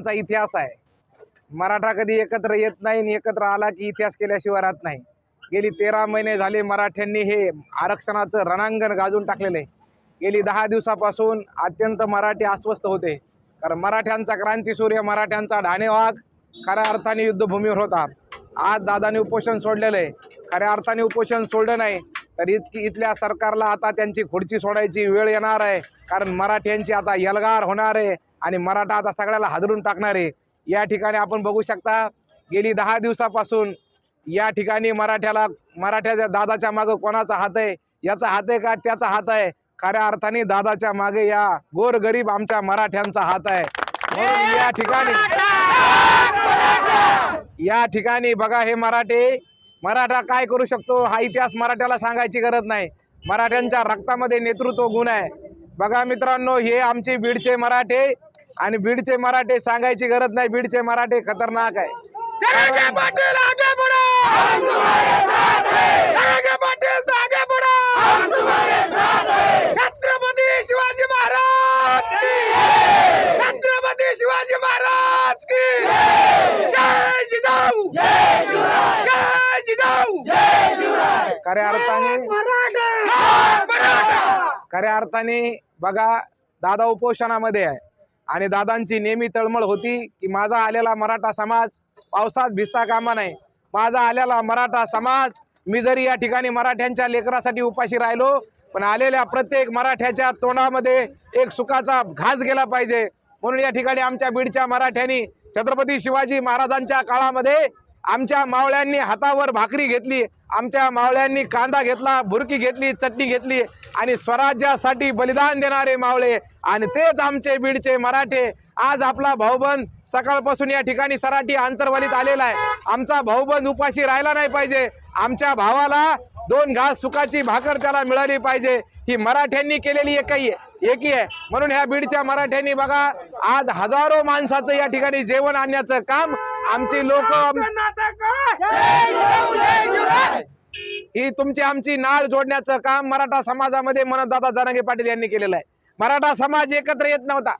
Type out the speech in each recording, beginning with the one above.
आमचा इतिहास आहे. मराठा कधी एकत्र येत नाही आणि एकत्र आला की इतिहास केल्याशिवाय राहत नाही. गेली तेरा महिने झाले मराठ्यांनी हे आरक्षणाचं रणांगण गाजून टाकलेलं. आहे गेली दहा दिवसापासून अत्यंत मराठी अस्वस्थ होते. कारण मराठ्यांचा क्रांतीसूर्य मराठ्यांचा ढाणेवाग खऱ्या अर्थाने युद्धभूमीवर होता. आज दादाने उपोषण सोडलेलं. आहे खऱ्या अर्थाने उपोषण सोडलं नाही तर इतकी इथल्या सरकारला आता त्यांची खुर्ची सोडायची वेळ येणार आहे. कारण मराठ्यांची आता यलगार होणार आहे. आणि मराठा आता सगळ्याला हादरून टाकणार आहे. या ठिकाणी आपण बघू शकता गेली दहा दिवसापासून या ठिकाणी मराठ्याला मराठ्याच्या दादाच्या मागं कोणाचा हात आहे याचा हात आहे का त्याचा हात आहे? खऱ्या अर्थाने दादाच्या मागे या गोरगरीब आमच्या मराठ्यांचा हात आहे. म्हणून या ठिकाणी या ठिकाणी बघा हे मराठे. मराठा काय करू शकतो? हा इतिहास मराठ्याला सांगायची गरज नाही. मराठ्यांच्या रक्तामध्ये नेतृत्व गुण आहे. बघा मित्रांनो हे आमचे बीडचे मराठे. आणि बीडचे मराठे सांगायची गरज नाही. बीडचे मराठे खतरनाक आहे. छत्रपती शिवाजी महाराज की छत्रपती शिवाजी महाराज की जय! जिजाऊ जय जिजाऊ खऱ्या अर्थाने मराठा! खऱ्या अर्थाने बघा दादा उपोषणामध्ये आहे. आणि दादांची नेहमी तळमळ होती की माझा आलेला मराठा समाज पावसात भिजता कामा नाही माझा आलेला मराठा समाज मी जरी या ठिकाणी मराठ्यांच्या लेकरासाठी उपाशी राहिलो पण आलेल्या प्रत्येक मराठ्याच्या तोंडामध्ये एक सुखाचा घास गेला पाहिजे. म्हणून या ठिकाणी आमच्या बीडच्या मराठ्यांनी छत्रपती शिवाजी महाराजांच्या काळामध्ये आमच्या मावळ्यांनी हातावर भाकरी घेतली. आमच्या मावळ्यांनी कांदा घेतला भुरकी घेतली चटणी घेतली आणि स्वराज्यासाठी बलिदान देणारे मावळे आणि तेच आमचे बीडचे मराठे. आज आपला भाऊबंद सकाळपासून या ठिकाणी सराठी आंतरवालीत आलेला आहे. आमचा भाऊबंद उपाशी राहिला नाही पाहिजे. आमच्या भावाला दोन घास सुखाची भाकर त्याला मिळाली पाहिजे. ही मराठ्यांनी केलेली एकही आहे एकी आहे. म्हणून ह्या बीडच्या मराठ्यांनी बघा आज हजारो माणसाचं या ठिकाणी जेवण आणण्याचं काम आमची लोक ही तुमची आमची नाळ जोडण्याचं काम मराठा समाजामध्ये मनदादा जरांगे पाटील यांनी केलेलं आहे. मराठा समाज एकत्र येत नव्हता.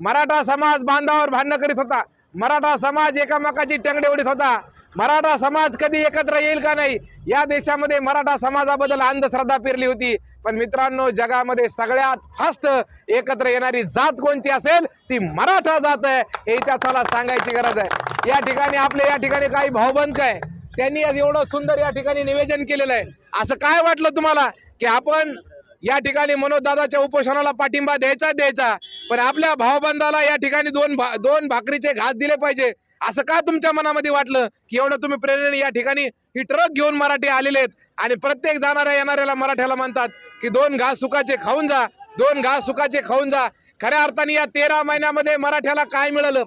मराठा समाज बांधावर भांडणं करीत होता. मराठा समाज एकामेकाची टंगडे उडीत होता. मराठा समाज कधी एकत्र येईल का नाही या देशामध्ये मराठा समाजाबद्दल अंधश्रद्धा पेरली होती. पण मित्रांनो जगामध्ये सगळ्यात फास्ट एकत्र येणारी जात कोणती असेल ती मराठा जात आहे. हे इतिहासाला सांगायची गरज आहे. या ठिकाणी आपले या ठिकाणी काही भाऊबंद आहे. त्यांनी आज एवढं सुंदर या ठिकाणी निवेदन केलेलं आहे. असं काय वाटलं तुम्हाला? की आपण या ठिकाणी मनोजदादाच्या उपोषणाला पाठिंबा द्यायचा द्यायचा पण आपल्या भावबंधाला या ठिकाणी दोन भा दोन भाकरीचे घास दिले पाहिजे. असं का तुमच्या मनामध्ये वाटलं की एवढं तुम्ही प्रेरणे या ठिकाणी ही ट्रक घेऊन मराठी आलेले आहेत? आणि प्रत्येक जाणाऱ्या येणाऱ्याला मराठ्याला म्हणतात की दोन घास सुखाचे खाऊन जा दोन घास सुखाचे खाऊन जा. खऱ्या अर्थाने या तेरा महिन्यामध्ये मराठ्याला काय मिळालं?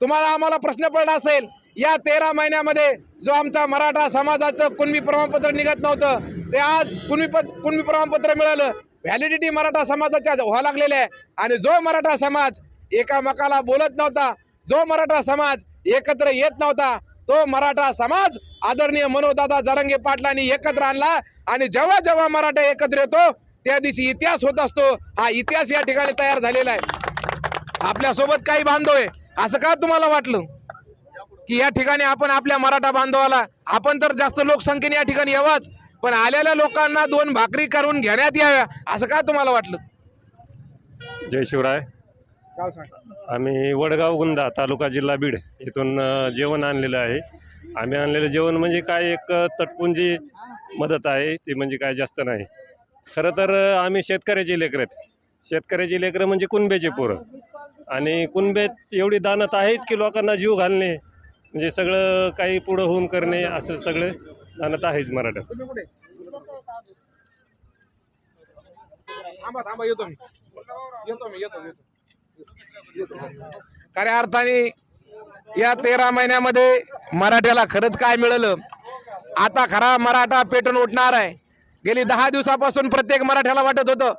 तुम्हाला आम्हाला प्रश्न पडला असेल या तेरा महिन्यामध्ये जो आमचा मराठा समाजाचं कुणबी प्रमाणपत्र निघत नव्हतं ते आज कुणबी पद कुणबी प्रमाणपत्र मिळालं. व्हॅलिडिटी मराठा समाजाच्या व्हावं लागलेल्या आहे. आणि जो मराठा समाज एकामेकाला बोलत नव्हता जो मराठा समाज एकत्र येत नव्हता तो मराठा समाज आदरणीय मनोदादा जरंगे पाटलांनी एकत्र आणला आणि जेव्हा जेव्हा मराठा एकत्र येतो त्या दिवशी इतिहास होत असतो. हा इतिहास या ठिकाणी तयार झालेला आहे. आपल्यासोबत काही बांधव आहे. असं का तुम्हाला वाटलं? की या ठिकाणी आपण आपल्या मराठा बांधवाला आपण तर जास्त लोकसंख्येने या ठिकाणी यावाच पण आलेल्या लोकांना दोन भाकरी करून घेण्यात याव्या असं का तुम्हाला वाटलं? जय शिवराय. आम्ही वडगाव गुंदा तालुका जिल्हा बीड इथून जेवण आणलेलं आहे. आम्ही आणलेलं जेवण म्हणजे काय एक तटपुंजी मदत आहे ती म्हणजे काय जास्त नाही. खरं तर आम्ही शेतकऱ्याची लेकरं आहेत. शेतकऱ्याची लेकरं म्हणजे कुणब्याचे पोरं. आणि कुणब्यात एवढी दानत आहेच की लोकांना जीव घालणे म्हणजे सगळं काही पुढं होऊन करणे असं सगळं दानत आहेच मराठा. तुम्ही कुठे? थांबा थांबा येतो मी. येतो मी येतो येतो. खऱ्या अर्थाने या तेरा महिन्यामध्ये मराठ्याला खरंच काय मिळालं? आता खरा मराठा पेटून उठणार आहे. गेली दहा दिवसापासून प्रत्येक मराठ्याला वाटत होतं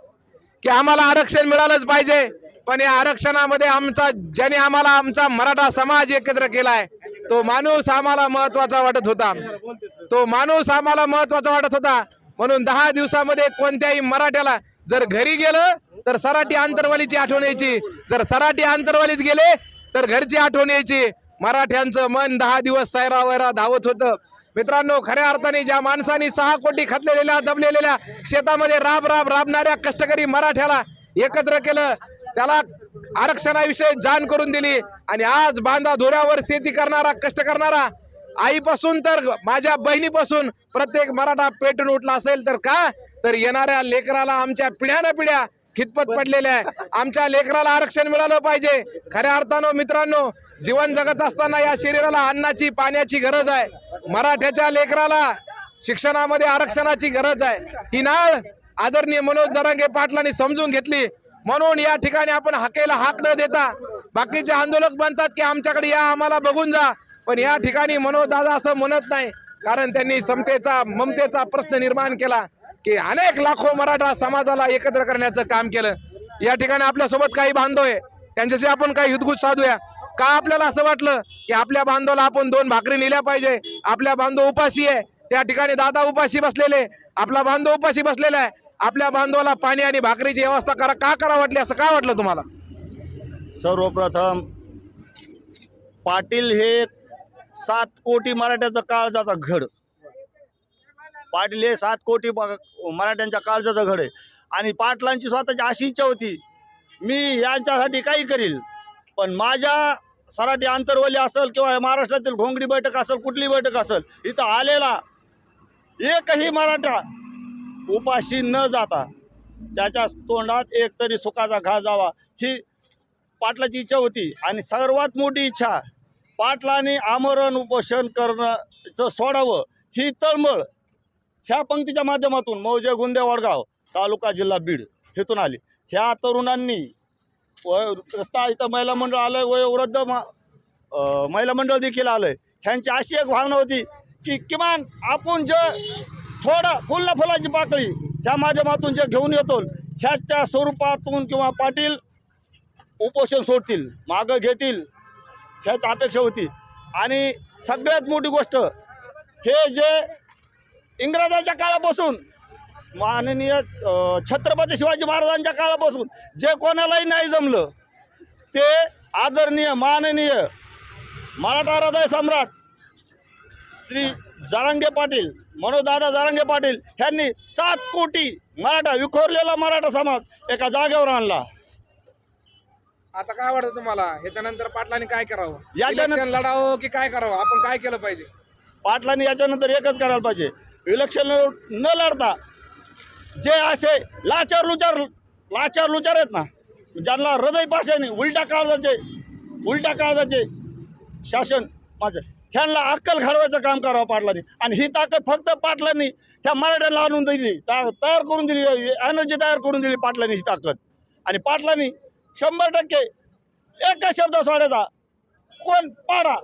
की आम्हाला आरक्षण मिळालंच पाहिजे पण या आरक्षणामध्ये आमचा ज्याने आम्हाला आमचा मराठा समाज एकत्र केलाय तो माणूस आम्हाला महत्त्वाचा वाटत होता. तो माणूस आम्हाला महत्त्वाचा वाटत होता. म्हणून दहा दिवसामध्ये कोणत्याही मराठ्याला जर घरी गेलं तर सराठी आंतरवालीची आठवण यायची. जर सराठी आंतरवालीत गेले तर घरची आठवण यायची. मराठ्यांचं मन दहा दिवस सैरा वैरा धावत होतं. मित्रांनो खऱ्या अर्थाने ज्या माणसाने सहा कोटी खतलेल्या दबलेल्या शेतामध्ये राब राब राबणाऱ्या कष्टकरी मराठ्याला एकत्र केलं त्याला आरक्षणाविषयी जाण करून दिली. आणि आज बांधा धुऱ्यावर शेती करणारा कष्ट करणारा आईपासून तर माझ्या बहिणीपासून प्रत्येक मराठा पेटून उठला असेल तर का? तर येणाऱ्या लेकराला आमच्या पिढ्यानं पिढ्या खितपत पडलेल्या आहे. आमच्या लेकराला आरक्षण मिळालं पाहिजे. खऱ्या अर्थानं मित्रांनो जीवन जगत असताना या शरीराला अन्नाची पाण्याची गरज आहे. मराठ्याच्या लेकराला शिक्षणामध्ये आरक्षणाची गरज आहे. ही नाळ आदरणीय मनोज जरांगे पाटलांनी समजून घेतली. म्हणून या ठिकाणी आपण हाकेला हाक न देता बाकीचे आंदोलक म्हणतात की आमच्याकडे या आम्हाला बघून जा. पण या ठिकाणी मनोदादा असं म्हणत नाही कारण त्यांनी समतेचा ममतेचा प्रश्न निर्माण केला की अनेक लाखो मराठा समाजाला एकत्र करण्याचं काम केलं. या ठिकाणी आपल्यासोबत काही बांधव आहे त्यांच्याशी आपण काही हितगुज साधूया. का आपल्याला असं वाटलं की आपल्या बांधवाला आपण दोन भाकरी नेल्या पाहिजे? आपल्या बांधव उपाशी आहे त्या ठिकाणी दादा उपाशी बसलेले आपला बांधव उपाशी बसलेला आहे. आपल्या बांधवाला पाणी आणि भाकरीची व्यवस्था करा. का करा वाटली असं काय वाटलं तुम्हाला? सर्वप्रथम पाटील हे सात कोटी मराठ्याचं काळजाचा घड. पाटील हे सात कोटी मराठ्यांच्या काळजाचा घड आहे. आणि पाटलांची स्वतःची अशी इच्छा होती मी यांच्यासाठी काही करील पण माझ्या सराठी आंतरवली असेल किंवा महाराष्ट्रातील घोंगडी बैठक असेल कुठली बैठक असेल इथं आलेला एकही मराठा उपाशी न जाता त्याच्या तोंडात एक तरी सुखाचा घा जावा. ही पाटलाची इच्छा होती आणि सर्वात मोठी इच्छा पाटलाने आमरण उपोषण करणंचं सोडावं. ही तळमळ ह्या पंक्तीच्या माध्यमातून मौजे गुंदे वडगाव तालुका जिल्हा बीड हेतून आली. ह्या तरुणांनी वय रस्ता इथं महिला मंडळ आलं वयोवृद्ध मा महिला मंडळ देखील आलं आहे ह्यांची अशी एक भावना होती की किमान आपण जे थोडं फुलला फुलाची पाकळी ह्या माध्यमातून जे घेऊन येतो ह्याच्या स्वरूपातून किंवा पाटील उपोषण सोडतील मागं घेतील ह्याच अपेक्षा होती. आणि सगळ्यात मोठी गोष्ट हे जे इंग्रजाच्या काळापासून माननीय छत्रपती शिवाजी महाराजांच्या काळापासून जे कोणालाही नाही जमलं ते आदरणीय माननीय मराठा हृदय सम्राट श्री जारंगे पाटील मनोजदादा जारंगे पाटील ह्यांनी सात कोटी मराठा विखोरलेला मराठा समाज एका जागेवर आणला. आता काय वाटतं तुम्हाला? ह्याच्यानंतर पाटलांनी काय करावं? याच्यानं- इलेक्शन लढावं की काय करावं? आपण काय केलं पाहिजे? पाटलांनी याच्यानंतर एकच करायला पाहिजे. इलेक्शन न लढता जे असे लाचार लुचार लाचार लुचार आहेत ना ज्यांना हृदय पाशाने उलट्या काळजाचे उलट्या काळजाचे शासन माझं ह्यांना अक्कल घडवायचं काम करावं पाटलांनी. आणि ही ताकद फक्त पाटलांनी ह्या मराठ्याला आणून दिली. तयार करून दिली. एनर्जी तयार करून दिली पाटलांनी ही ताकद. आणि पाटलांनी शंभर टक्के एकच शब्द सोडायचा. कोण? पाडा.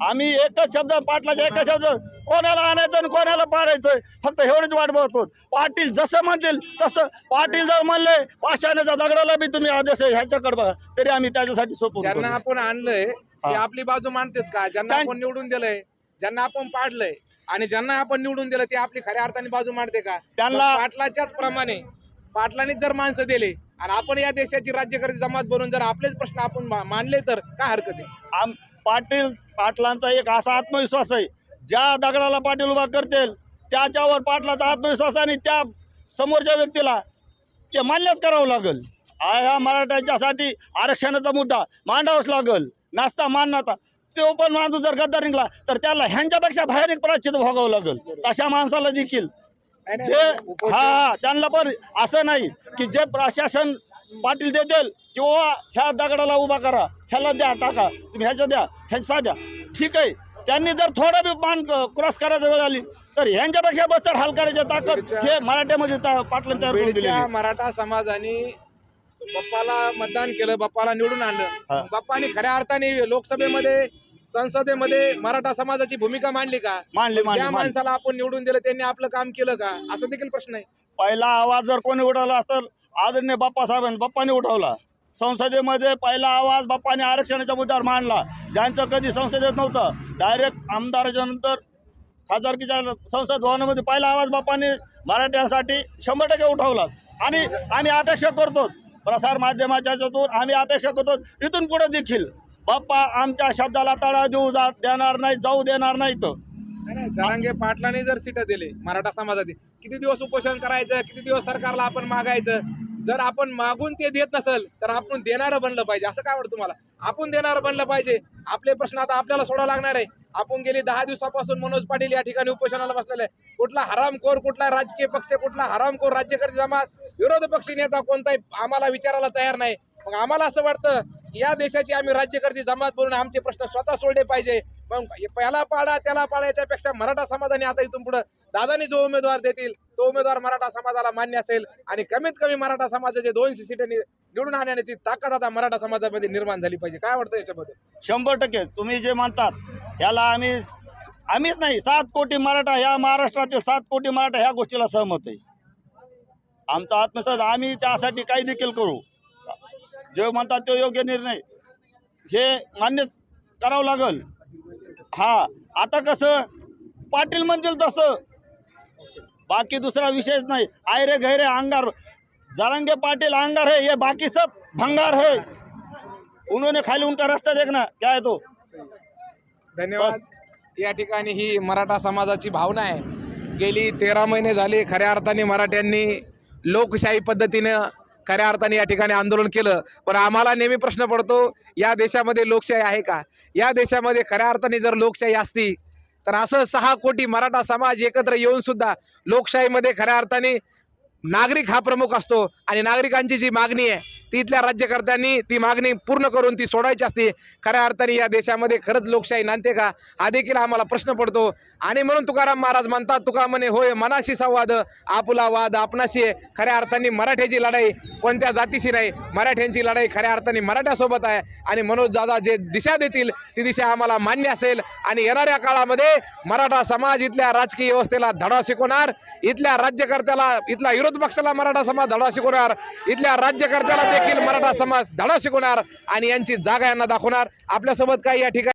आम्ही एकच शब्द पाटलाचा एकच शब्द. कोणाला आणायचं आणि कोणाला पाडायचं? फक्त एवढीच वाट बघतो पाटील जसं म्हणतील तसं. पाटील जर म्हणले पाषाणाच्या दगडाला बी तुम्ही आदेश ह्याच्याकडे बघा. तरी आम्ही त्याच्यासाठी करू. आपण आणलंय ते. आपली बाजू मांडतात का? ज्यांना आपण निवडून दिलंय ज्यांना आपण पाडलंय आणि ज्यांना आपण निवडून दिलं ते आपली खऱ्या अर्थाने बाजू मांडते का? त्यांना- पाटलाच्याच प्रमाणे पाटलांनी जर माणसं दिले आणि आपण या देशाची राज्यकर्ते जमात बनवून जर आपलेच प्रश्न आपण मांडले तर काय हरकत आहे? आम पाटील पाटलांचा एक असा आत्मविश्वास आहे ज्या दगडाला पाटील उभा करतील त्याच्यावर पाटलाचा आत्मविश्वास आणि त्या समोरच्या व्यक्तीला ते मान्यच करावं लागेल. ह्या मराठ्यांच्यासाठी आरक्षणाचा मुद्दा मांडावाच लागेल. नाचता मान नव्हता तो पण माणूस जर गद्दार निघला तर त्याला ह्यांच्यापेक्षा बाहेर एक प्राचित भोगावं लागेल. तशा माणसाला देखील. जे हा त्यांना पण असं नाही की जे प्रशासन पाटील देतील किंवा ह्या दगडाला उभा करा ह्याला द्या टाका तुम्ही ह्याच्या द्या ह्याचा द्या. ठीक आहे. त्यांनी जर थोडं बी मान क्रॉस करायची वेळ आली तर ह्यांच्यापेक्षा बस्तर हाल करायची ताकद हे मराठ्यामध्ये ता- पाटलांनी तयार करून आहे. मराठा समाजाने बाप्पाला मतदान केलं बाप्पाला निवडून हा. आणलं बाप्पाने खऱ्या अर्थाने लोकसभेमध्ये संसदेमध्ये मराठा समाजाची भूमिका मांडली का? मांडली त्या मांडली. माणसाला आपण निवडून दिलं त्यांनी आपलं काम केलं का? असं देखील प्रश्न आहे. पहिला आवाज जर कोणी उठवला असतं आदरणीय बाप्पा साहेबांनी बाप्पाने उठवला. संसदेमध्ये पहिला आवाज बाप्पाने आरक्षणाच्या मुद्द्यावर मांडला. ज्यांचं कधी संसदेत नव्हतं डायरेक्ट आमदाराच्या नंतर खासदारकीच्या संसद भवनामध्ये पहिला आवाज बाप्पाने मराठ्यांसाठी शंभर टक्के उठवला आणि आम्ही अपेक्षा करतो प्रसारमाध्यमाच्या याच्यातून आम्ही अपेक्षा करतो इथून पुढे देखील बाप्पा आमच्या शब्दाला तडा देऊ जा देणार नाही जाऊ देणार नाही तर नाही, जरांगे पाटलाने जर सीट दिले मराठा समाजात किती दिवस उपोषण करायचं किती दिवस सरकारला आपण मागायचं? जर आपण मागून ते देत नसेल तर आपण देणारं बनलं पाहिजे. असं काय वाटतं तुम्हाला? आपण देणारं बनलं पाहिजे. आपले प्रश्न आता आपल्याला सोडा लागणार आहे. आपण गेली दहा दिवसापासून मनोज पाटील या ठिकाणी उपोषणाला बसलेले आहे कुठला हरामखोर कुठला राजकीय पक्ष कुठला हरामखोर राज्यकर्ते जमात विरोधी पक्ष नेता कोणताही आम्हाला विचारायला तयार नाही. मग आम्हाला असं वाटतं या देशाची आम्ही राज्यकर्ती जमात बोलून आमचे प्रश्न स्वतः सोडले पाहिजे. मग याला पाडा त्याला पाडा याच्यापेक्षा मराठा समाजाने आता इथून पुढे दादानी जो उमेदवार देतील तो उमेदवार मराठा समाजाला मान्य असेल आणि कमीत कमी मराठा समाजाचे दोनशे सीट निवडून आणण्याची ताकद आता मराठा समाजामध्ये निर्माण झाली पाहिजे. काय वाटतं याच्याबद्दल शंभर टक्के. तुम्ही जे म्हणतात याला आम्ही आम्हीच नाही. सात कोटी मराठा या महाराष्ट्रातील सात कोटी मराठा ह्या गोष्टीला सहमत आहे. आमचा आत्मसात आम्ही त्यासाठी काही देखील करू. जे म्हणतात तो योग्य निर्णय. हे मान्यच करावं लागल. हा आता कसं? पाटील म्हणतील तसं. बाकी दुसरा विषयच नाही. आयरे गैरे अंगार. जरंगे पाटिल अंगार है ये बाकी सब भंगार है. उन्होंने खाली उनका रास्ता देखना क्या है तो? धन्यवाद. या ठिकाणी ही मराठा समाजाची भावना आहे. गेली तेरा महिने झाले खऱ्या अर्थाने मराठ्यांनी लोकशाही पद्धतीनं खऱ्या अर्थाने या ठिकाणी आंदोलन केलं. पण आम्हाला नेहमी प्रश्न पडतो या देशामध्ये लोकशाही आहे का? या देशामध्ये खऱ्या अर्थाने जर लोकशाही असती तर असं सहा कोटी मराठा समाज एकत्र येऊन सुद्धा लोकशाहीमध्ये खऱ्या अर्थाने नागरिक हा प्रमुख असतो आणि नागरिकांची जी मागणी आहे ती इथल्या राज्यकर्त्यांनी ती मागणी पूर्ण करून ती सोडायची असते. खऱ्या अर्थाने या देशामध्ये खरंच लोकशाही नांदते का? हा देखील आम्हाला प्रश्न पडतो. आणि म्हणून तुकाराम महाराज म्हणतात तुका म्हणे होय मनाशी संवाद आपुला वाद आपणाशी आहे. खऱ्या अर्थाने मराठ्याची लढाई कोणत्या जातीशी नाही. मराठ्यांची लढाई खऱ्या अर्थाने मराठ्यासोबत आहे. आणि मनोज दादा जे दिशा देतील ती दिशा आम्हाला मान्य असेल. आणि येणाऱ्या काळामध्ये मराठा समाज इथल्या राजकीय व्यवस्थेला धडा शिकवणार. इथल्या राज्यकर्त्याला इथल्या विरोध पक्षाला मराठा समाज धडा शिकवणार. इथल्या राज्यकर्त्याला देखील मराठा समाज धडा शिकवणार आणि यांची जागा यांना दाखवणार. आपल्यासोबत काही या ठिकाणी